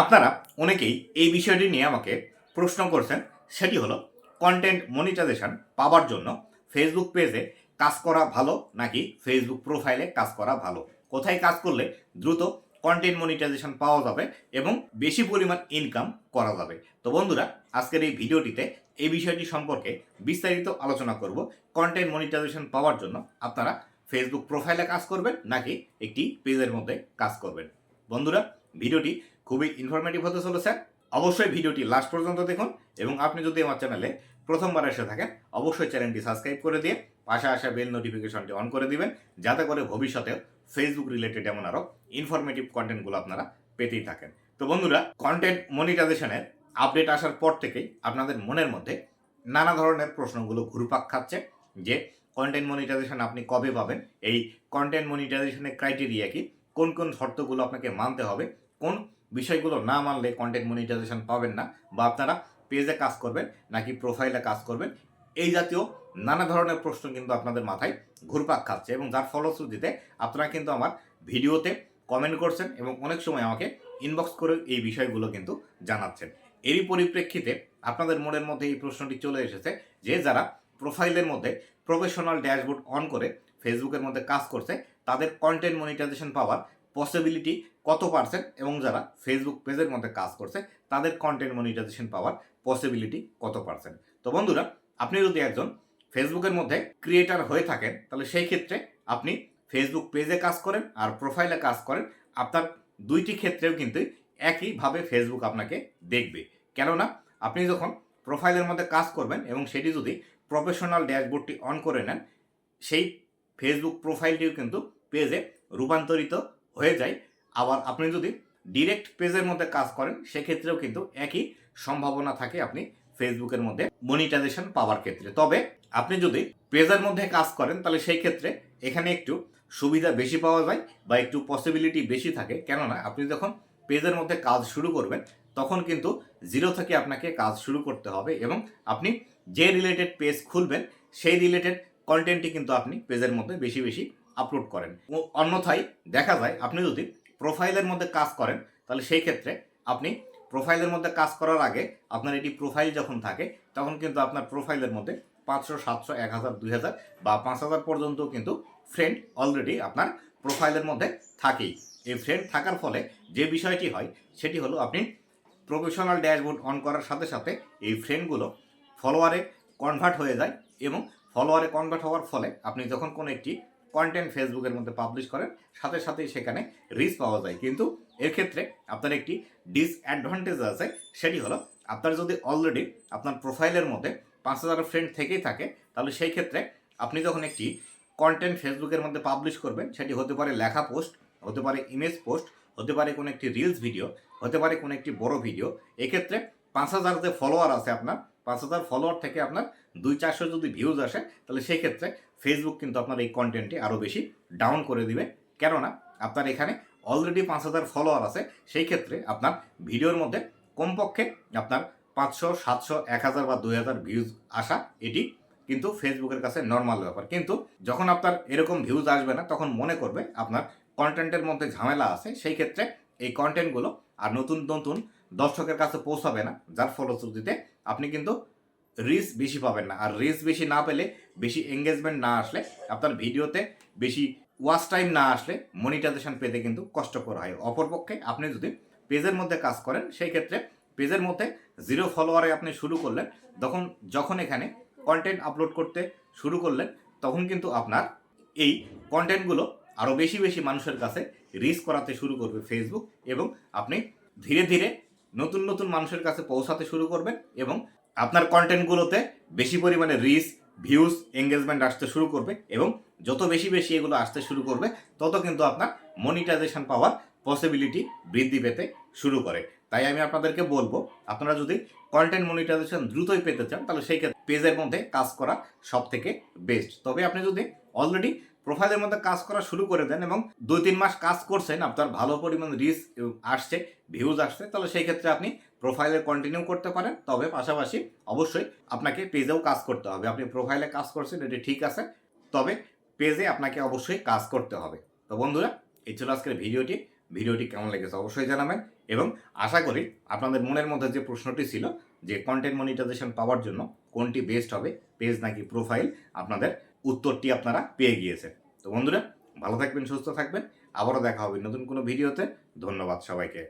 আপনারা অনেকেই এই বিষয়টি নিয়ে আমাকে প্রশ্ন করছেন, সেটি হলো কন্টেন্ট মনিটাইজেশন পাওয়ার জন্য ফেসবুক পেজে কাজ করা ভালো নাকি ফেসবুক প্রোফাইলে কাজ করা ভালো? কোথায় কাজ করলে দ্রুত কন্টেন্ট মনিটাইজেশন পাওয়া যাবে এবং বেশি পরিমাণ ইনকাম করা যাবে? তো বন্ধুরা, আজকের এই ভিডিওটিতে এই বিষয়টি সম্পর্কে বিস্তারিত আলোচনা করব। কন্টেন্ট মনিটাইজেশন পাওয়ার জন্য আপনারা ফেসবুক প্রোফাইলে কাজ করবেন নাকি একটি পেজের মধ্যে কাজ করবেন? বন্ধুরা, ভিডিওটি খুবই ইনফরমেটিভ হতে চলেছে। অবশ্যই ভিডিওটি লাস্ট পর্যন্ত দেখুন এবং আপনি যদি আমার চ্যানেলে প্রথমবার এসে থাকেন, অবশ্যই চ্যানেলটি সাবস্ক্রাইব করে দিয়ে পাশে আসা বেল নোটিফিকেশনটি অন করে দিবেন, যাতে করে ভবিষ্যতেও ফেসবুক রিলেটেড এমন আরও ইনফরমেটিভ কন্টেন্টগুলো আপনারা পেতেই থাকেন। তো বন্ধুরা কন্টেন্ট মনিটাইজেশনের আপডেট আসার পর থেকেই আপনাদের মনের মধ্যে নানা ধরনের প্রশ্নগুলো ঘুরপাক খাচ্ছে যে কন্টেন্ট মনিটাইজেশন আপনি কবে পাবেন, এই কন্টেন্ট মনিটাইজেশনের ক্রাইটেরিয়া কি, কোন কোন শর্তগুলো আপনাকে মানতে হবে, কোন বিষয়গুলো না মানলে কন্টেন্ট মনিটাইজেশন পাবেন না বা আপনারা পেজে কাজ করবেন নাকি প্রোফাইলে কাজ করবেন, এই জাতীয় নানা ধরনের প্রশ্ন কিন্তু আপনাদের মাথায় ঘুরপাক খাচ্ছে এবং যার ফলশ্রুতিতে আপনারা কিন্তু আমার ভিডিওতে কমেন্ট করছেন এবং অনেক সময় আমাকে ইনবক্স করে এই বিষয়গুলো কিন্তু জানাচ্ছেন। এরই পরিপ্রেক্ষিতে আপনাদের মনের মধ্যে এই প্রশ্নটি চলে এসেছে যে যারা প্রোফাইলের মধ্যে প্রফেশনাল ড্যাশবোর্ড অন করে ফেসবুকের মধ্যে কাজ করছে, তাদের কন্টেন্ট মনিটাইজেশন পাওয়ার পসিবিলিটি কত পার্সেন্ট এবং যারা ফেসবুক পেজের মধ্যে কাজ করছে, তাদের কন্টেন্ট মনিটাইজেশন পাওয়ার পসিবিলিটি কত পার্সেন্ট তো বন্ধুরা, আপনি যদি একজন ফেসবুকের মধ্যে ক্রিয়েটার হয়ে থাকেন, তাহলে সেই ক্ষেত্রে আপনি ফেসবুক পেজে কাজ করেন আর প্রোফাইলে কাজ করেন। আপনার দুইটি ক্ষেত্রেও কিন্তু একইভাবে ফেসবুক আপনাকে দেখবে। কেননা, আপনি যখন প্রোফাইলের মধ্যে কাজ করবেন এবং সেটি যদি প্রফেশনাল ড্যাশবোর্ডটি অন করে নেন, সেই ফেসবুক প্রোফাইলটিও কিন্তু পেজে রূপান্তরিত হয়ে যায়। আবার আপনি যদি ডিরেক্ট পেজের মধ্যে কাজ করেন, সেক্ষেত্রেও কিন্তু একই সম্ভাবনা থাকে আপনি ফেসবুকের মধ্যে মনিটাইজেশন পাওয়ার ক্ষেত্রে। তবে আপনি যদি পেজের মধ্যে কাজ করেন, তাহলে সেই ক্ষেত্রে এখানে একটু সুবিধা বেশি পাওয়া যায় বা একটু পসিবিলিটি বেশি থাকে। কেননা আপনি যখন পেজের মধ্যে কাজ শুরু করবেন, তখন কিন্তু জিরো থেকে আপনাকে কাজ শুরু করতে হবে এবং আপনি যে রিলেটেড পেজ খুলবেন, সেই রিলেটেড কন্টেন্টটি কিন্তু আপনি পেজের মধ্যে বেশি বেশি আপলোড করেন। অন্যথায় দেখা যায় আপনি যদি প্রোফাইলের মধ্যে কাজ করেন, তাহলে সেই ক্ষেত্রে আপনি প্রোফাইলের মধ্যে কাজ করার আগে আপনার এটি প্রোফাইল যখন থাকে, তখন কিন্তু আপনার প্রোফাইলের মধ্যে পাঁচশো, সাতশো, এক হাজার, দুই হাজার বা পাঁচ হাজার পর্যন্ত কিন্তু ফ্রেন্ড অলরেডি আপনার প্রোফাইলের মধ্যে থাকেই। এই ফ্রেন্ড থাকার ফলে যে বিষয়টি হয়, সেটি হলো আপনি প্রফেশনাল ড্যাশবোর্ড অন করার সাথে সাথে এই ফ্রেন্ডগুলো ফলোয়ারে কনভার্ট হয়ে যায় এবং ফলোয়ারে কনভার্ট হওয়ার ফলে আপনি যখন কোনো একটি কন্টেন্ট ফেসবুকের মধ্যে পাবলিশ করেন, সাথে সাথেই সেখানে রিচ পাওয়া যায়। কিন্তু এর ক্ষেত্রে আপনার একটি ডিসঅ্যাডভান্টেজ আছে, সেটি হলো আপনার যদি অলরেডি আপনার প্রোফাইলের মধ্যে পাঁচ হাজার ফ্রেন্ড থেকেই থাকে, তাহলে সেই ক্ষেত্রে আপনি যখন একটি কন্টেন্ট ফেসবুকের মধ্যে পাবলিশ করবেন, সেটি হতে পারে লেখা পোস্ট হতে পারে ইমেজ পোস্ট হতে পারে কোনো একটি রিলস ভিডিও হতে পারে কোনো একটি বড় ভিডিও এক্ষেত্রে পাঁচ হাজার যে ফলোয়ার আছে আপনার পাঁচ হাজার ফলোয়ার থেকে আপনার দুই চারশো যদি ভিউজ আসে, তাহলে সেই ক্ষেত্রে ফেসবুক কিন্তু আপনার এই কন্টেন্টটি আরও বেশি ডাউন করে দিবে। কেননা, আপনার এখানে অলরেডি পাঁচ হাজার ফলোয়ার আছে, সেই ক্ষেত্রে আপনার ভিডিওর মধ্যে কমপক্ষে আপনার পাঁচশো, সাতশো, এক হাজার বা দুই হাজার ভিউজ আসা, এটি কিন্তু ফেসবুকের কাছে নর্মাল ব্যাপার। কিন্তু যখন আপনার এরকম ভিউজ আসবে না, তখন মনে করবে আপনার কন্টেন্টের মধ্যে ঝামেলা আছে, সেই ক্ষেত্রে এই কন্টেন্টগুলো আর নতুন নতুন দর্শকের কাছে পৌঁছাবে না, যার ফলশ্রুতিতে আপনি কিন্তু রিচ বেশি পাবেন না। আর রিচ বেশি না পেলে, বেশি এঙ্গেজমেন্ট না আসলে আপনার ভিডিওতে বেশি ওয়াচ টাইম না আসলে মনিটাইজেশন পেতে কিন্তু কষ্টকর হয়। অপরপক্ষে আপনি যদি পেজের মধ্যে কাজ করেন, সেই ক্ষেত্রে পেজের মধ্যে জিরো ফলোয়ারে আপনি শুরু করলেন, তখন যখন এখানে কন্টেন্ট আপলোড করতে শুরু করলেন, তখন কিন্তু আপনার এই কন্টেন্টগুলো আরও বেশি বেশি মানুষের কাছে রিচ করাতে শুরু করবে ফেসবুক এবং আপনি ধীরে ধীরে নতুন নতুন মানুষের কাছে পৌঁছাতে শুরু করবেন এবং আপনার কন্টেন্টগুলোতে বেশি পরিমাণে রিচ ভিউজ এঙ্গেজমেন্ট আসতে শুরু করবে এবং যত বেশি বেশি এগুলো আসতে শুরু করবে, তত কিন্তু আপনার মনিটাইজেশন পাওয়ার পসিবিলিটি বৃদ্ধি পেতে শুরু করে। তাই আমি আপনাদেরকে বলব, আপনারা যদি কন্টেন্ট মনিটাইজেশন দ্রুতই পেতে চান, তাহলে সেই ক্ষেত্রে পেজের মধ্যে কাজ করা সব থেকে বেস্ট তবে আপনি যদি অলরেডি প্রোফাইলের মধ্যে কাজ করা শুরু করে দেন এবং দুই তিন মাস কাজ করছেন, আপনার ভালো পরিমাণ রিচ আসছে ভিউজ আসছে, তাহলে সেই ক্ষেত্রে আপনি প্রোফাইলে কন্টিনিউ করতে পারেন। তবে পাশাপাশি অবশ্যই আপনাকে পেজেও কাজ করতে হবে। আপনি প্রোফাইলে কাজ করছেন, এটি ঠিক আছে, তবে পেজে আপনাকে অবশ্যই কাজ করতে হবে। তো বন্ধুরা, এই ছিল আজকের ভিডিওটি। ভিডিওটি কেমন লেগেছে অবশ্যই জানাবেন এবং আশা করি আপনাদের মনের মধ্যে যে প্রশ্নটি ছিল যে কন্টেন্ট মনিটাইজেশন পাওয়ার জন্য কোনটি বেস্ট হবে পেজ নাকি প্রোফাইল আপনাদের উত্তরটি আপনারা পেয়ে গিয়েছেন। তো বন্ধুরা, ভালো থাকবেন, সুস্থ থাকবেন। আবারও দেখা হবে নতুন কোনো ভিডিওতে। ধন্যবাদ সবাইকে।